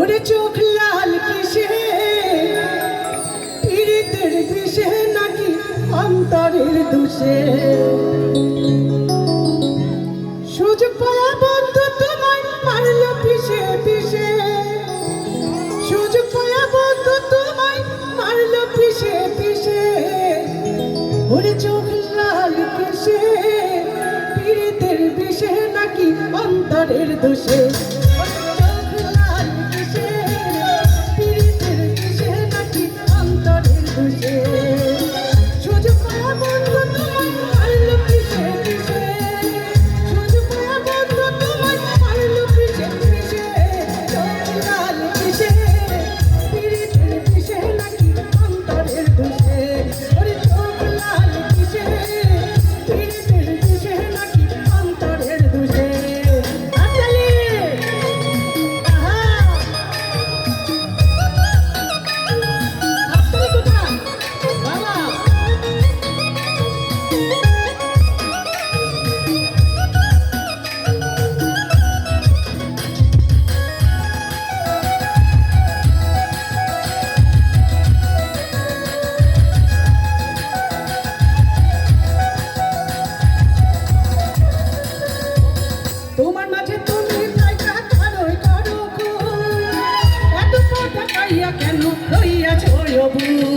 ওরে চোখ লাল কিসে? পীড়িতের বিষে নাকি অন্তরের দোষে? সুযোগ পায়া তোমায় মারলো পিছে পিছে সুযোগ পায়া বন্ধু তোমায় মারলো পিছে পিছে চোখ লাল কিসে? পীড়িতের বিষে নাকি অন্তরের দোষে? অন্তরের Blue.